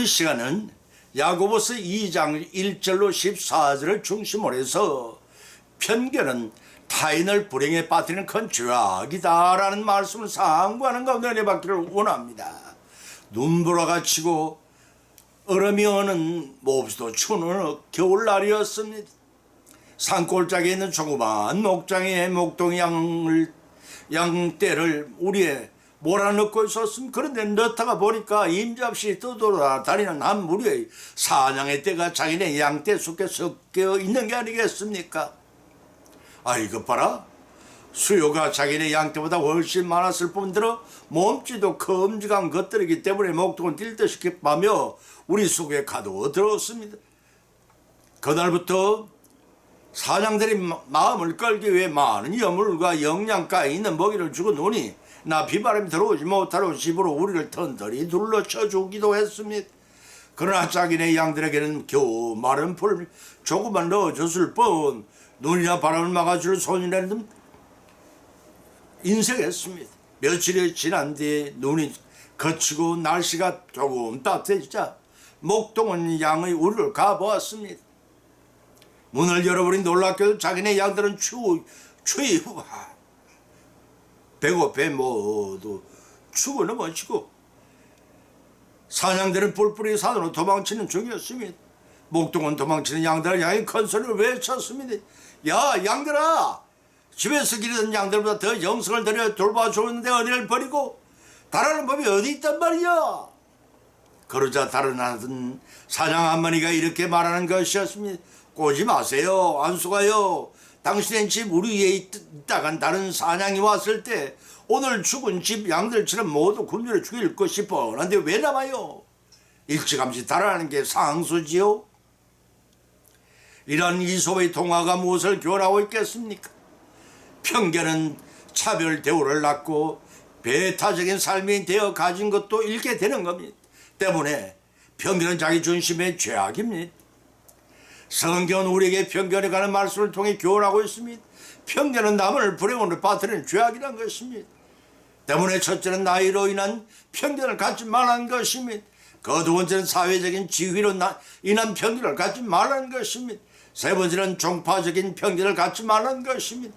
이 시간은 야고보스 2장 1절로 14절을 중심으로 해서 편견은 타인을 불행에 빠뜨리는 큰 죄악이다 라는 말씀을 상고하는 가운데 은혜 받기를 원합니다. 눈보라가 치고 얼음이 오는 몹시도 추운 겨울날이었습니다. 산골짜기에 있는 조그마한 목장에 목동 양을 양떼를 우리에 몰아넣고 있었음 그런데 넣다가 보니까 임잡시 떠돌아 다니는 한 무리의 사냥의 떼가 자기네 양떼 속에 섞여 있는 게 아니겠습니까? 아 이것 봐라 수요가 자기네 양떼보다 훨씬 많았을 뿐더러 몸집도 큼직한 것들이기 때문에 목동은 뛸듯이 기뻐하며 우리 속에 가두어 들었습니다. 그날부터 사냥들이 마- 마음을 끌기 위해 많은 여물과 영양가에 있는 먹이를 주고 노니 나 비바람이 들어오지 못하러 집으로 우리를 턴덜이 둘러 쳐 주기도 했습니다. 그러나 자기네 양들에게는 겨우 마른 풀 조금만 넣어줬을 뿐 눈이나 바람을 막아줄 손이라는 인색했습니다. 며칠이 지난 뒤에 눈이 거치고 날씨가 조금 따뜻해지자 목동은 양의 우리를 가보았습니다. 문을 열어버린 놀랍게도 자기네 양들은 추, 추위 배고파 모두 죽어는 못치고 사냥들은 뿔뿔이 산으로 도망치는 중이었습니다. 목동은 도망치는 양들을 향해 큰 소리를 외쳤습니다. 야 양들아 집에서 기르던 양들보다 더 영성을 들여 돌봐주는데 어디를 버리고 달아는 법이 어디 있단 말이야. 그러자 다른 하던 사냥 한 마리가 이렇게 말하는 것이었습니다. 꼬지 마세요. 안 속아요. 당신의 집 우리 위에 있- 있다간 다른 사냥이 왔을 때 오늘 죽은 집 양들처럼 모두 굶주려 죽일 것이 뻔한데 왜 남아요? 일찌감치 달아나는 게 상수지요? 이런 이솝의 동화가 무엇을 교훈하고 있겠습니까? 편견은 차별 대우를 낳고 배타적인 삶이 되어 가진 것도 잃게 되는 겁니다. 때문에 편견은 자기 중심의 죄악입니다. 성경은 우리에게 편견에 관한 말씀을 통해 교훈하고 있습니다. 편견은 남을 불행으로 빠뜨리는 죄악이라는 것입니다. 때문에 첫째는 나이로 인한 편견을 갖지 말라는 것입니다. 그 두 번째는 사회적인 지위로 나- 인한 편견을 갖지 말라는 것입니다. 세 번째는 종파적인 편견을 갖지 말라는 것입니다.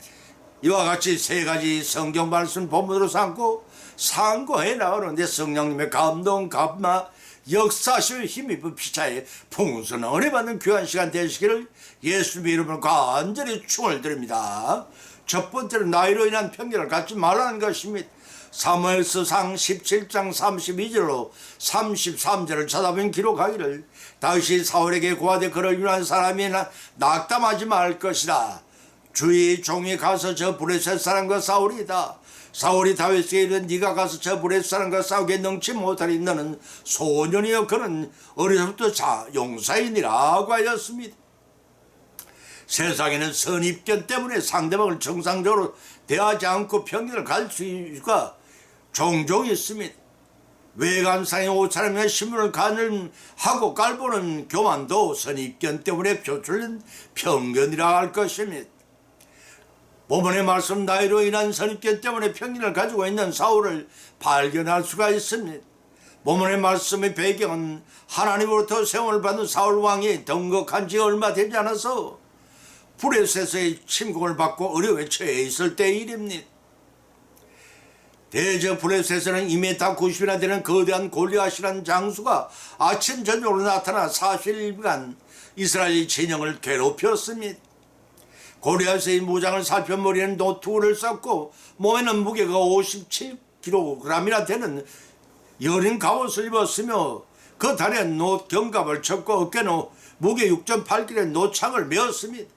이와 같이 세 가지 성경 말씀 본문으로 삼고 상고해 나가는데 성령님의 감동, 감마, 역사시의 힘입은 피차에 풍성한 은혜 받는 귀한 시간 되시기를 예수님의 이름으로 간절히 충을 드립니다. 첫 번째는 나이로 인한 편견을 갖지 말라는 것입니다. 사무엘서상 17장 32절로 33절을 찾아보면 기록하기를 다윗이 사울에게 고하되 그를 위한 사람이 나- 낙담하지 말 것이다. 주의 종이 가서 저 브레셋 사람과 싸우리이다. 사울이 다윗에게 이르되 네가 가서 저 브레셋 사람과 싸우게 능치 못하리 너는 소년이여 그는 어려서부터 자 용사이니라고 하였습니다. 세상에는 선입견 때문에 상대방을 정상적으로 대하지 않고 편견을 가질 수가 종종 있습니다. 외관상의 옷차림에 신문을 가늠하고 깔보는 교만도 선입견 때문에 표출된 편견이라 할 것입니다. 본문의 말씀 나이로 인한 선입견 때문에 편견을 가지고 있는 사울을 발견할 수가 있습니다. 본문의 말씀의 배경은 하나님으로부터 세움을 받은 사울 왕이 덩거한 지 얼마 되지 않아서 브레셋의 침공을 받고 어려움에 처해 있을 때의 일입니다. 대저 브레셋에는 2m 90이나 되는 거대한 골리앗이라는 장수가 아침 저녁으로 나타나 40일간 이스라엘 진영을 괴롭혔습니다. 고리앗의 무장을 살펴 머리에는 노트를 썼고 몸에는 무게가 57kg이나 되는 여린 갑옷을 입었으며 그 다리에 노 견갑을 쳤고 어깨는 무게 6.8kg의 노창을 메었습니다.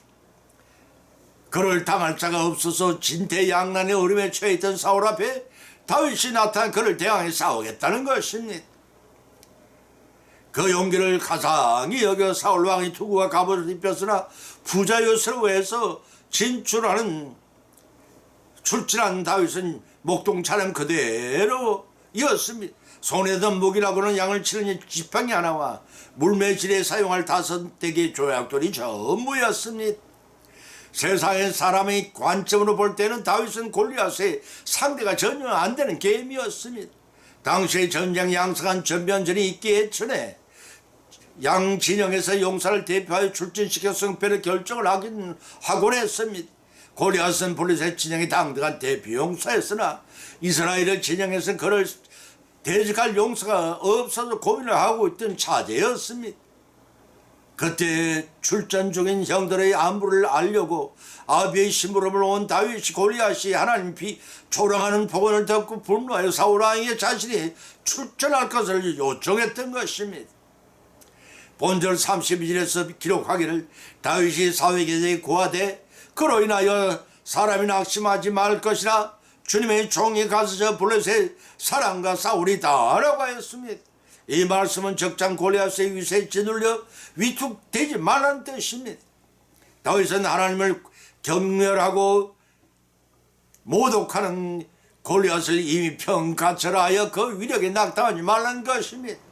그를 당할 자가 없어서 진퇴양난의 어려움에 처해 있던 사울 앞에 다윗이 나타나 그를 대항해 싸우겠다는 것입니다. 그 용기를 가상히 여겨 사울 왕이 투구와 갑옷을 입혔으나 부자 요스로에서 진출하는 출진한 다윗은 목동 차량 그대로 이었습니다. 손에 든 무기라고는 양을 치는 지팡이 하나와 물매질에 사용할 다섯 대의 조약돌이 전부였습니다. 세상의 사람의 관점으로 볼 때는 다윗은 골리앗의 상대가 전혀 안 되는 개미였습니다. 당시의 전쟁 양성한 전면전이 있기에 전에 양 진영에서 용사를 대표하여 출전시켜 승패를 결정을 하긴 하곤 했습니다. 골리앗은 블레셋 진영의 당당한 대표 용사였으나 이스라엘의 진영에서 그를 대적할 용사가 없어서 고민을 하고 있던 차제였습니다. 그때 출전 중인 형들의 안부를 알려고 아비의 심부름을 온 다윗이 골리앗이 하나님 비 초랑하는 복원을 듣고 분노하여 사울 왕에게 자신이 출전할 것을 요청했던 것입니다. 본절 32절에서 기록하기를 다윗이 대해 고하되 그로 인하여 사람이 낙심하지 말 것이라 주님의 종이 가서 저 블레셋 사람과 싸우리다 라고 하였습니다. 이 말씀은 적장 골리앗의 위세에 짓눌려 위축되지 말라는 뜻입니다. 다윗은 하나님을 경멸하고 모독하는 골리앗을 이미 평가철하여 그 위력에 낙담하지 말라는 것입니다.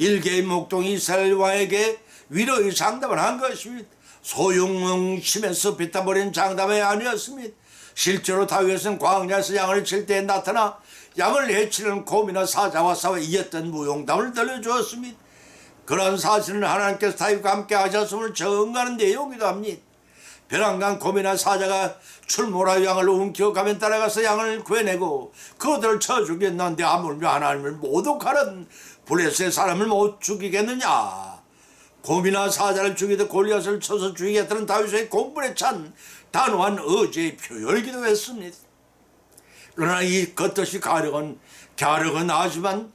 일개의 목동이 이스라엘 왕에게 위로의 장담을 한 것입니다. 소용심에서 빗다버린 장담이 아니었습니다. 실제로 다윗은 광야에서 양을 칠 때 나타나 양을 해치는 곰이나 사자와 싸워 이겼던 무용담을 들려주었습니다. 그런 사실은 하나님께서 다윗과 함께 하셨음을 증거하는 내용이기도 합니다. 벼랑간 곰이나 사자가 출몰하여 양을 움켜가면 따라가서 양을 구해내고 그들을 쳐 죽였는데 아무리 하나님을 모독하는 블레셋 사람을 못 죽이겠느냐 곰이나 사자를 죽이듯 골리앗을 쳐서 죽이겠다는 다윗의 공분에 찬 단호한 의지의 표현이기도 했습니다. 그러나 이 겉뜻이 가력은 갸력은 하지만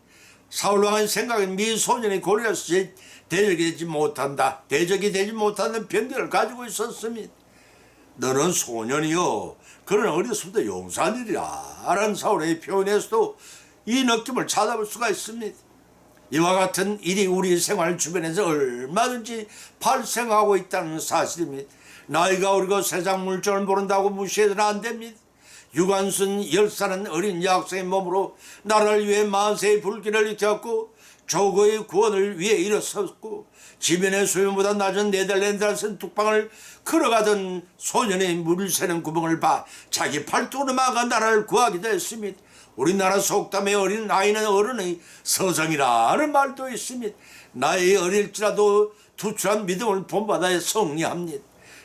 사울왕의 생각은 미소년이 골리앗이 대적이 되지 못한다 대적이 되지 못하는 편견을 가지고 있었습니다. 너는 소년이요 그는 어렸을 용사들이라 라는 사울의 표현에서도 이 느낌을 찾아볼 수가 있습니다. 이와 같은 일이 우리 생활 주변에서 얼마든지 발생하고 있다는 사실입니다. 나이가 어리고 세상 물정을 모른다고 무시해서는 안 됩니다. 유관순 열사는 어린 약생의 몸으로 나라를 위해 만세의 불길을 일으켰고 조거의 구원을 위해 일어섰고 지면의 수면보다 낮은 네덜란드를 쓴 뚝방을 걸어가던 소년의 물을 새는 구멍을 봐 자기 팔뚝으로 막아 나라를 구하기도 했습니다. 우리나라 속담에 어린 아이는 어른의 서성이라는 말도 있습니다. 나이 어릴지라도 투출한 믿음을 본받아야 성리합니다.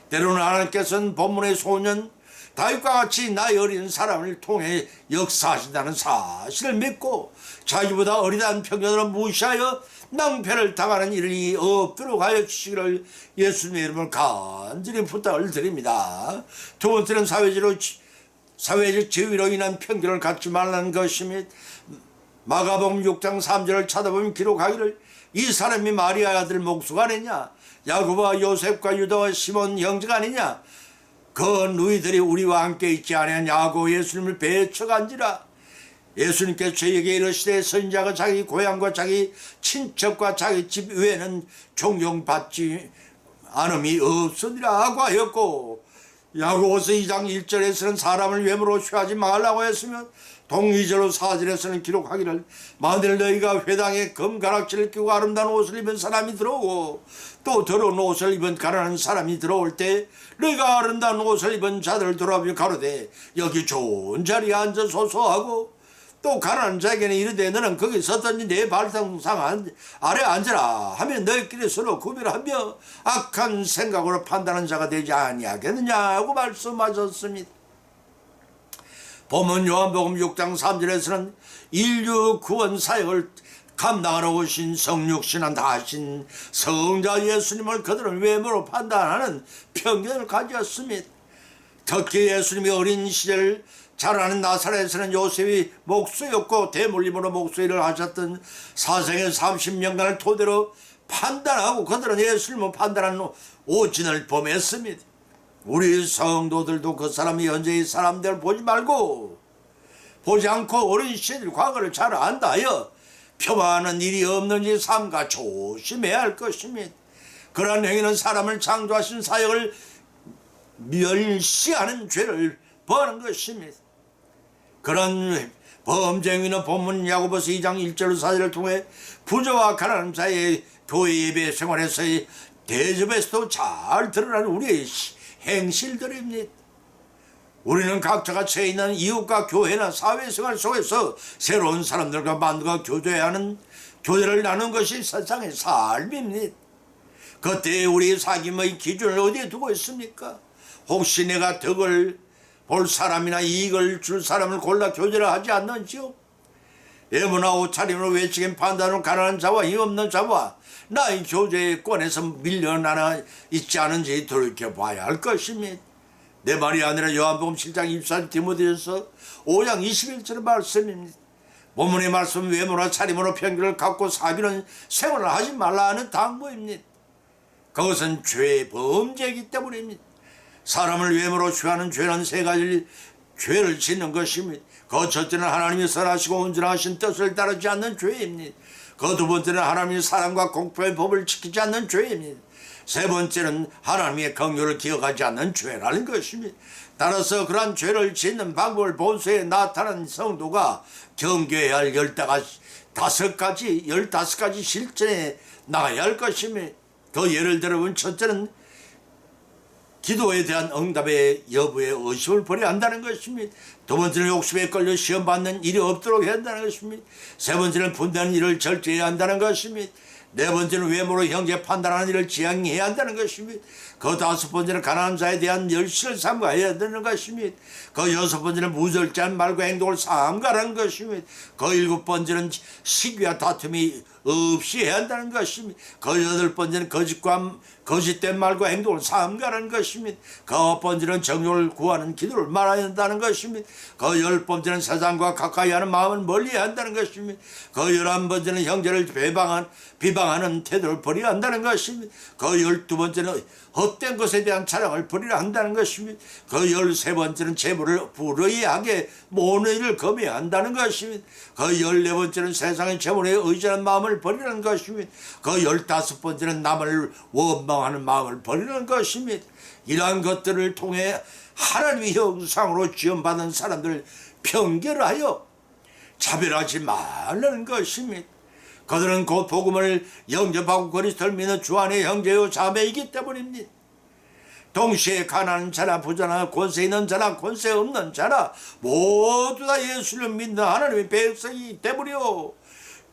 때로는 하나님께서는 본문의 소년 다윗과 같이 나이 어린 사람을 통해 역사하신다는 사실을 믿고 자기보다 어리다는 편견으로 무시하여 낭패를 당하는 일이 없도록 하여 주시기를 예수님의 이름을 간절히 부탁을 드립니다. 두 번째는 사회적으로 사회적 지위로 인한 편견을 갖지 말라는 것이며 마가복음 6장 3절을 찾아보면 기록하기를 이 사람이 마리아 아들 목수가 아니냐 야고보와 요셉과 유다와 시몬 형제가 아니냐 그 누이들이 우리와 함께 있지 아니하냐고 예수님을 배척한지라. 예수님께서 저에게 이르시되 선자가 자기 고향과 자기 친척과 자기 집 외에는 존경받지 않음이 없으리라 하고 하였고 야고보서 2장 1절에서는 사람을 외모로 취하지 말라고 했으면 동의절로 4절에서는 기록하기를 만일 너희가 회당에 금가락지를 끼고 아름다운 옷을 입은 사람이 들어오고 또 더러운 옷을 입은 가난한 사람이 들어올 때 너희가 아름다운 옷을 입은 자들을 돌아보며 가로되 여기 좋은 자리에 앉아소서 하고 또 가난한 자에게는 이르되 너는 거기 섰더니 내 발상상 아래 앉으라 하면 너희끼리 서로 구별하며 악한 생각으로 판단하는 자가 되지 아니하겠느냐고 말씀하셨습니다. 보면 요한복음 6장 3절에서는 인류 구원 사역을 감당하러 오신 성육신한 다신 성자 예수님을 그들은 외모로 판단하는 편견을 가졌습니다. 특히 예수님이 어린 시절 자라는 나사렛에서는 요셉이 목수였고 대물림으로 목수일을 하셨던 사생의 30년간을 토대로 판단하고 그들은 예수님을 판단하는 오진을 범했습니다. 우리 성도들도 그 사람이 현재의 사람들을 보지 말고 보지 않고 어린 시절 과거를 잘 안다 하여 표방하는 일이 없는지 삼가 조심해야 할 것입니다. 그러한 행위는 사람을 창조하신 사역을 멸시하는 죄를 범하는 것입니다. 그런 범죄행위는 본문 야고보서 2장 1절 4절을 통해 부조와 가난한 자의 교회 예배 생활에서의 대접에서도 잘 드러나는 우리의 행실들입니다. 우리는 각자가 처해 있는 이웃과 교회나 사회생활 속에서 새로운 사람들과 만들어 교제해야 하는 교제를 나눈 것이 세상의 삶입니다. 그때 우리 사귐의 기준을 어디에 두고 있습니까? 혹시 내가 덕을 볼 사람이나 이익을 줄 사람을 골라 교제를 하지 않는지요? 예문나 옷차림으로 외치긴 판단으로 가난한 자와 힘없는 자와 나의 교제권에서 밀려나나 있지 않은지 돌이켜봐야 할 것입니다. 내 말이 아니라 요한복음 7장 24절 디모데전서 5장 21절의 말씀입니다. 본문의 말씀 외모나 차림으로 편견을 갖고 사귀는 생활을 하지 말라 하는 당부입니다. 그것은 죄의 범죄이기 때문입니다. 사람을 외모로 취하는 죄는 세 가지 죄를 짓는 것입니다. 그 첫째는 하나님이 선하시고 온전하신 뜻을 따르지 않는 죄입니다. 그 두 번째는 하나님이 사랑과 공평의 법을 지키지 않는 죄입니다. 세 번째는 하나님의 긍휼을 기억하지 않는 죄라는 것입니다. 따라서 그러한 죄를 짓는 방법을 본서에 나타난 성도가 경계해야 할 열다섯 가지, 열다섯 가지 실천에 나가야 할 것입니다. 그 예를 들어보면 첫째는 기도에 대한 응답의 여부에 의심을 버려야 한다는 것입니다. 두 번째는 욕심에 걸려 시험 받는 일이 없도록 해야 한다는 것입니다. 세 번째는 분다는 일을 절제해야 한다는 것입니다. 네 번째는 외모로 형제 판단하는 일을 지양해야 한다는 것입니다. 그 다섯 번째는 가난한 자에 대한 열심을 삼가해야 되는 것입니다. 그 여섯 번째는 무절제한 말과 행동을 삼가라는 것입니다. 그 일곱 번째는 시기와 다툼이 없이 해야 한다는 것입니다. 그 여덟 번째는 거짓과 거짓된 말과 행동을 삼가라는 것입니다. 그 아홉 번째는 정욕을 구하는 기도를 말아야 한다는 것입니다. 그 열 번째는 세상과 가까이 하는 마음을 멀리 한다는 것입니다. 그 열한 번째는 형제를 배방한, 비방하는 태도를 버려야 한다는 것입니다. 그 열두 번째는 헛된 것에 대한 자랑을 버리려 한다는 것입니다. 그 열세 번째는 재물을 불의하게 모으는 일을 금해야 한다는 것입니다. 그 열네 번째는 세상의 재물에 의지하는 마음을 버리는 것입니다. 그 열다섯 번째는 남을 원망 하는 마음을 버리는 것입니다. 이러한 것들을 통해 하나님의 형상으로 지원받은 사람들 편결하여 차별하지 말라는 것입니다. 그들은 곧 복음을 영접하고 그리스도를 믿는 주 안의 형제요 자매이기 때문입니다. 동시에 가난한 자나 부자나 권세 있는 자나 권세 없는 자나 모두 다 예수를 믿는 하나님의 백성이기 때문이요.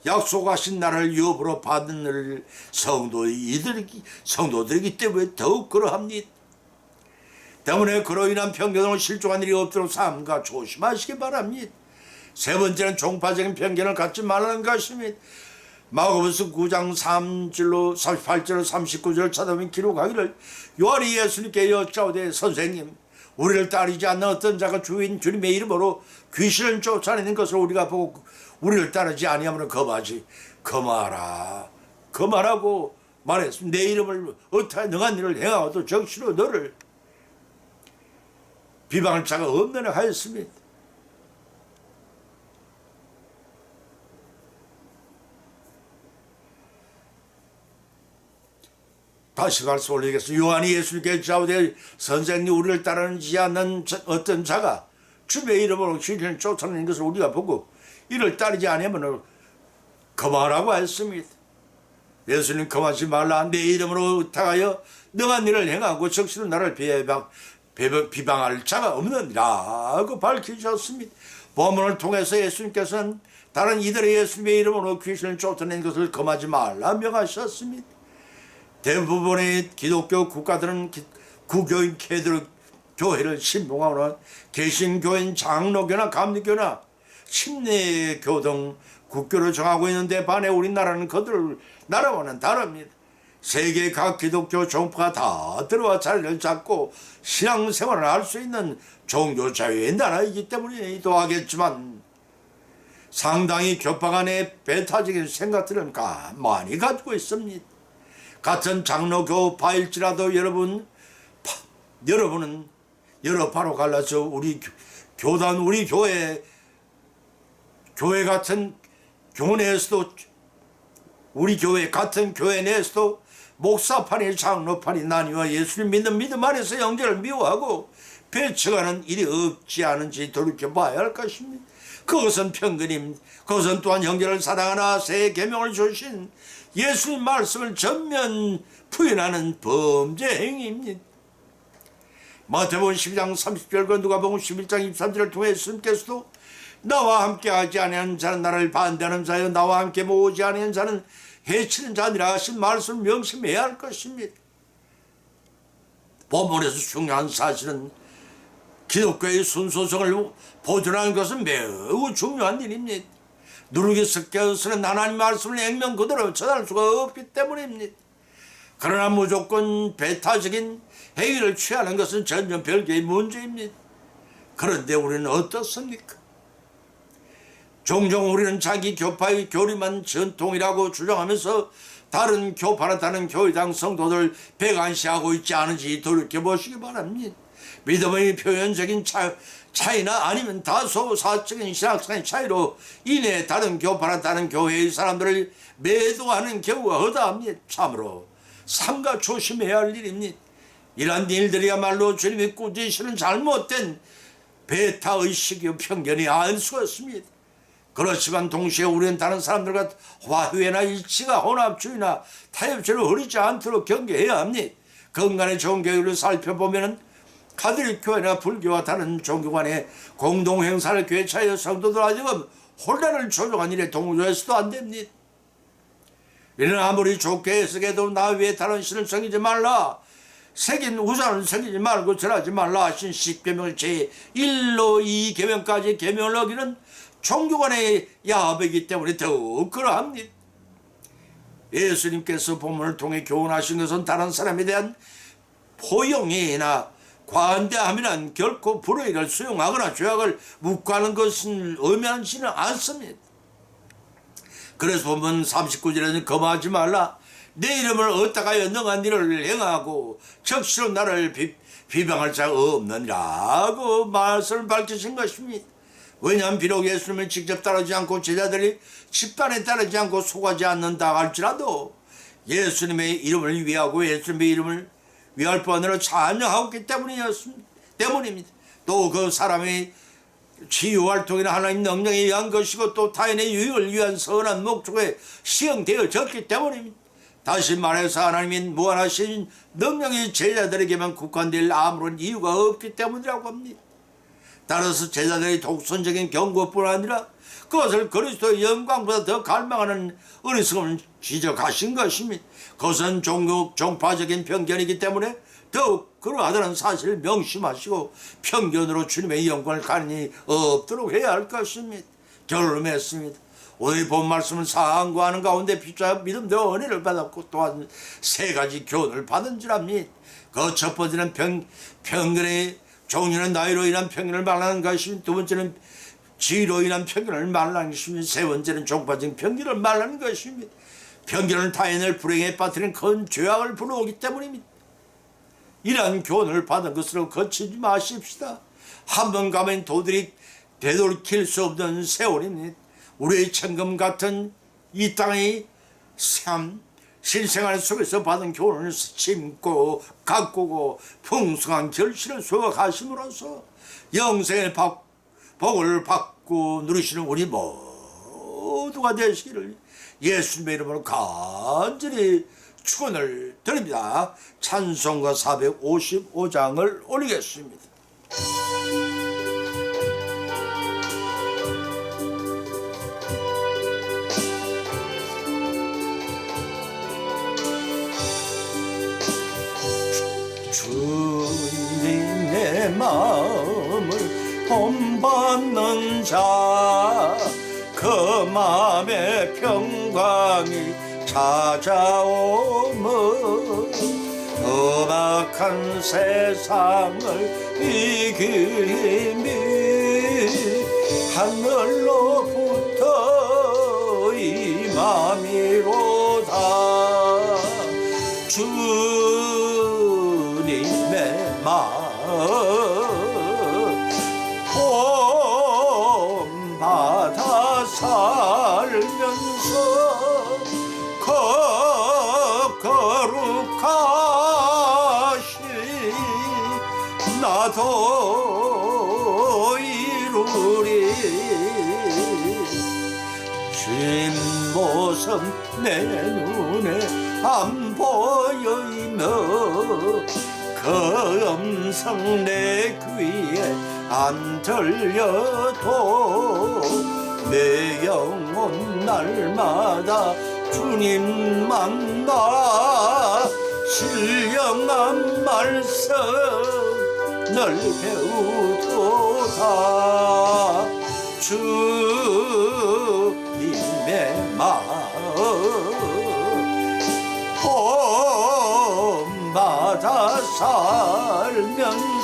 약속하신 나를 유업으로 받는 성도이들이 성도들이기 때문에 더욱 그러합니다. 때문에 그로 인한 편견으로 실종한 일이 없도록 삼가 조심하시기 바랍니다. 세 번째는 종파적인 편견을 갖지 말라는 것입니다. 마가복음 9장 3절로 38절 39절 찾아보면 기록하기를 요한이 예수님께 여짜오되 선생님 우리를 따르지 않는 어떤 자가 주인 주님의 이름으로 귀신을 쫓아내는 것을 우리가 보고 우리를 따르지 아니하면 거마지 거마라 거마라고 말했습니다. 내 이름을 어떻게 능한 일을 행하고도 적시로 너를 비방할 자가 없느냐 하였습니다. 다시 말씀 올리겠습니다. 요한이 예수님께 자우되 선생님 우리를 따르지 않는 자- 어떤 자가 주의 이름으로 귀신을 쫓아내는 것을 우리가 보고 이를 따르지 않으면 거마라고 했습니다. 예수님 거마지 말라 내 이름으로 의탁하여 능한 일을 행하고 적시로 나를 비방, 비방, 비방할 자가 없느니라고 밝히셨습니다. 본문을 통해서 예수님께서는 다른 이들의 예수님의 이름으로 귀신을 쫓아낸 것을 거마지 말라 명하셨습니다. 대부분의 기독교 국가들은 기- 구교인 캐드로 교회를 신봉하거나 개신교인 장로교나 감리교나 침례교 등 국교를 정하고 있는데 반해 우리나라는 그들 나라와는 다릅니다. 세계 각 기독교 종파가 다 들어와 자리를 잡고 신앙생활을 할 수 있는 종교 자유의 나라이기 때문이기도 하겠지만 상당히 교파 간의 배타적인 생각들은 가- 많이 가지고 있습니다. 같은 장로 교파일지라도 여러분 파- 여러분은 여러 파로 갈라서 우리 교- 교단 우리 교회 교회 같은 교내에서도 우리 교회 같은 교회 내에서도 목사판이 장로판이 나뉘어 예수를 믿는 믿음 안에서 영제를 미워하고 배척하는 일이 없지 않은지 돌이켜봐야 할 것입니다. 그것은 편견입니다. 그것은 또한 형제를 사랑하나 새 계명을 주신 예수님 말씀을 전면 부인하는 범죄 행위입니다. 마태복음 12장 30절과 누가복음 11장 23절을 통해 예수님께서도 나와 함께 하지 아니하는 자는 나를 반대하는 자여 나와 함께 모으지 아니하는 자는 해치는 자니라 하신 말씀을 명심해야 할 것입니다. 본문에서 중요한 사실은 기독교의 순수성을 보존하는 것은 매우 중요한 일입니다. 누르기 섞여서는 하나님 말씀을 액면 그대로 전할 수가 없기 때문입니다. 그러나 무조건 배타적인 행위를 취하는 것은 전혀 별개의 문제입니다. 그런데 우리는 어떻습니까? 종종 우리는 자기 교파의 교리만 전통이라고 주장하면서 다른 교파나 다른 교회당 성도들 배관시하고 있지 않은지 돌이켜보시기 바랍니다. 믿음의 표현적인 차, 차이나 아니면 다소 사적인 신학상의 차이로 인해 다른 교파나 다른 교회의 사람들을 매도하는 경우가 허다합니다. 참으로 삼가 조심해야 할 일입니다. 이러한 일들이야말로 주님이 꾸짖으시는 잘못된 배타의식이 편견이 없습니다. 그렇지만 동시에 우리는 다른 사람들과 화해나 일치가 혼합주의나 타협주의를 흐리지 않도록 경계해야 합니다. 건강의 종교를 살펴보면 가톨릭 교회나 불교와 다른 종교 간의 공동 행사를 괴차하여 성도들 아직은 혼란을 조종한 일에 동조해서도 안 됩니다. 이는 아무리 좋게 해석해도 나 위에 다른 신을 섬기지 말라. 새긴 우상을 섬기지 말고 절하지 말라 하신 십계명을 제1로 2계명까지 계명을 어기는 종교 간의 야합이기 때문에 더욱 그러합니다. 예수님께서 본문을 통해 교훈하신 것은 다른 사람에 대한 포용이나 관대함이란 결코 불의를 수용하거나 죄악을 묵과하는 것은 의미하지는 않습니다. 그래서 보면 39절에는 거마하지 말라. 내 이름을 얻다가 연능한 일을 행하고 적시로 나를 비, 비방할 자 없느니라고 말씀을 밝히신 것입니다. 왜냐하면 비록 예수님을 직접 따르지 않고 제자들이 집단에 따르지 않고 속하지 않는다 할지라도 예수님의 이름을 위하고 예수님의 이름을 위할 번으로 찬양하기 때문이었습니다. 때문입니다. 또 그 사람의 치유 활동이나 하나님 능력에 의한 것이고 또 타인의 유익을 위한 선한 목적에 시행되어졌기 때문입니다. 다시 말해서 하나님이 무한하신 능력이 제자들에게만 국한될 아무런 이유가 없기 때문이라고 합니다. 따라서 제자들의 독선적인 경고뿐 아니라 그것을 그리스도의 영광보다 더 갈망하는 어리석음을 지적하신 것입니다. 그것은 종교 종파적인 편견이기 때문에 더욱 그러하다는 사실을 명심하시고 편견으로 주님의 영광을 가리니 없도록 해야 할 것입니다. 결론을 맺습니다. 오늘 본 말씀은 사항과 하는 가운데 피자 믿음도 은혜를 받았고 또한 세 가지 교훈을 받은지랍니다. 그 첫 번째는 평, 편견의 종류는 나이로 인한 편견을 말하는 것이며 두 번째는 지로 인한 편견을 말하는 것이며 세 번째는 종파적인 편견을 말하는 것입니다. 편견은 타인을 불행에 빠뜨리는 큰 죄악을 불러오기 때문입니다. 이러한 교훈을 받은 것으로 거치지 마십시다. 한 번 가면 도들이 되돌킬 수 없는 세월입니다. 우리의 천금 같은 이 땅의 삶, 실생활 속에서 받은 교훈을 심고 가꾸고 풍성한 결실을 수확하심으로써 영생의 복- 복을 받고 누리시는 우리 모두가 되시기를 예수님의 이름으로 간절히 축원을 드립니다. 찬송가 455장을 올리겠습니다. 주님 내 마음을 본받는 자 그 마음의 평강이 찾아오며 험악한 세상을 이기며 하늘로부터 임함이로다. 주 주님 모습 내 눈에 안 보여이며 그 음성 내 귀에 안 들려도 내 영혼 날마다 주님 만나 신령한 말씀 늘 배우도다 주님의 마음. 봄마다 살면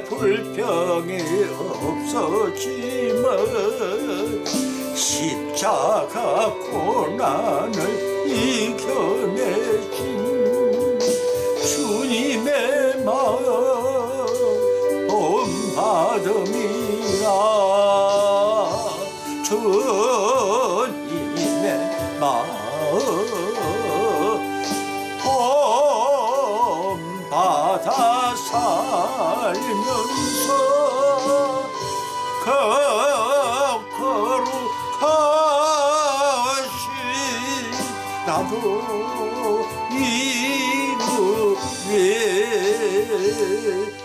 불평이 없어지면 십자가 고난을 이겨내신 주님의 마음 哎哎